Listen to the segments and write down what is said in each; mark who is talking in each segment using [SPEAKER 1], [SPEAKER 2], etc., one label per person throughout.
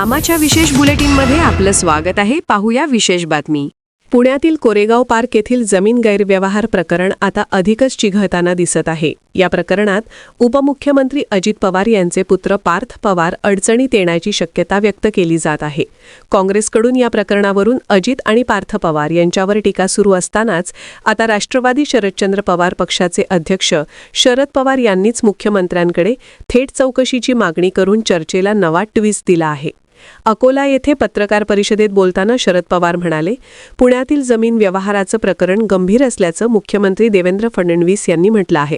[SPEAKER 1] आमाच्या विशेष बुलेटिनमध्ये आपलं स्वागत आहे. पाहूया विशेष बातमी. पुण्यातील कोरेगाव पार्क येथील जमीन गैरव्यवहार प्रकरण आता अधिकच चिघळताना दिसत आहे. या प्रकरणात उपमुख्यमंत्री अजित पवार यांचे पुत्र पार्थ पवार अडचणीत येण्याची शक्यता व्यक्त केली जात आहे. काँग्रेसकडून या प्रकरणावरून अजित आणि पार्थ पवार यांच्यावर टीका सुरू असतानाच आता राष्ट्रवादी शरदचंद्र पवार पक्षाचे अध्यक्ष शरद पवार यांनीच मुख्यमंत्र्यांकडे थेट चौकशीची मागणी करून चर्चेला नवा ट्विस्ट दिला आहे. अकोला येथे पत्रकार परिषदेत बोलताना शरद पवार म्हणाले पुण्यातील जमीन व्यवहाराचं प्रकरण गंभीर असल्याचं मुख्यमंत्री देवेंद्र फडणवीस यांनी म्हटलं आहे.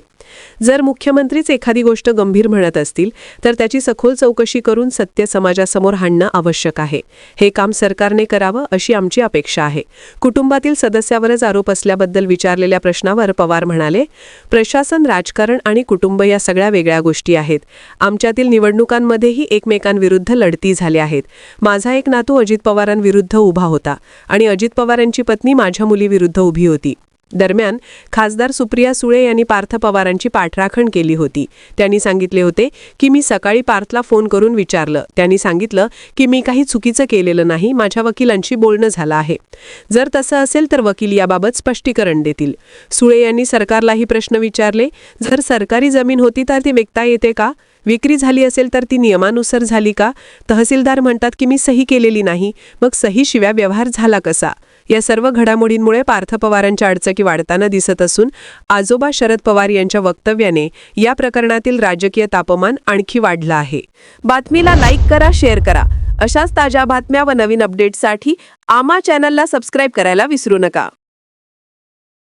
[SPEAKER 1] जर मुख्यमंत्रीच एखादी गोष्ट गंभीर म्हणत असतील तर त्याची सखोल चौकशी करून सत्य समाजासमोर हाणणं आवश्यक आहे. हे काम सरकारने करावं अशी आमची अपेक्षा आहे. कुटुंबातील सदस्यावरच आरोप असल्याबद्दल विचारलेल्या प्रश्नावर पवार म्हणाले प्रशासन राजकारण आणि कुटुंब या सगळ्या वेगळ्या गोष्टी आहेत. आमच्यातील निवडणुकांमध्येही एकमेकांविरुद्ध लढती झाल्या आहेत. माझा एक नातू अजित पवारांविरुद्ध उभा होता आणि अजित पवारांची पत्नी माझ्या मुलीविरुद्ध उभी होती. दरम्यान खासदार सुप्रिया सुळे यांनी पार्थ पवारांची पाठराखण केली होती. त्यांनी सांगितले होते की मी सकाळी पार्थला फोन करून विचारलं. त्यांनी सांगितलं की मी काही चुकीचं केलेलं नाही. माझ्या वकिलांशी बोलणं झालं आहे. जर तसं असेल तर वकील याबाबत स्पष्टीकरण देतील. सुळे यांनी सरकारलाही प्रश्न विचारले. जर सरकारी जमीन होती तर ती विकता येते का? विक्री झाली असेल तर ती नियमानुसार झाली का? तहसीलदार म्हणतात की मी सही केलेली नाही. मग सहीशिवाय व्यवहार झाला कसा? या सर्व घडामोडींमुळे पार्थ पवारांच्या अडचकी वाढताना दिसत असून आजोबा शरद पवार यांच्या वक्तव्याने या प्रकरणातील राजकीय तापमान आणखी वाढलं आहे. बातमीला लाईक करा शेअर करा. अशाच ताज्या बातम्या व नवीन अपडेट्ससाठी आमा चॅनलला सबस्क्राईब करायला विसरू नका.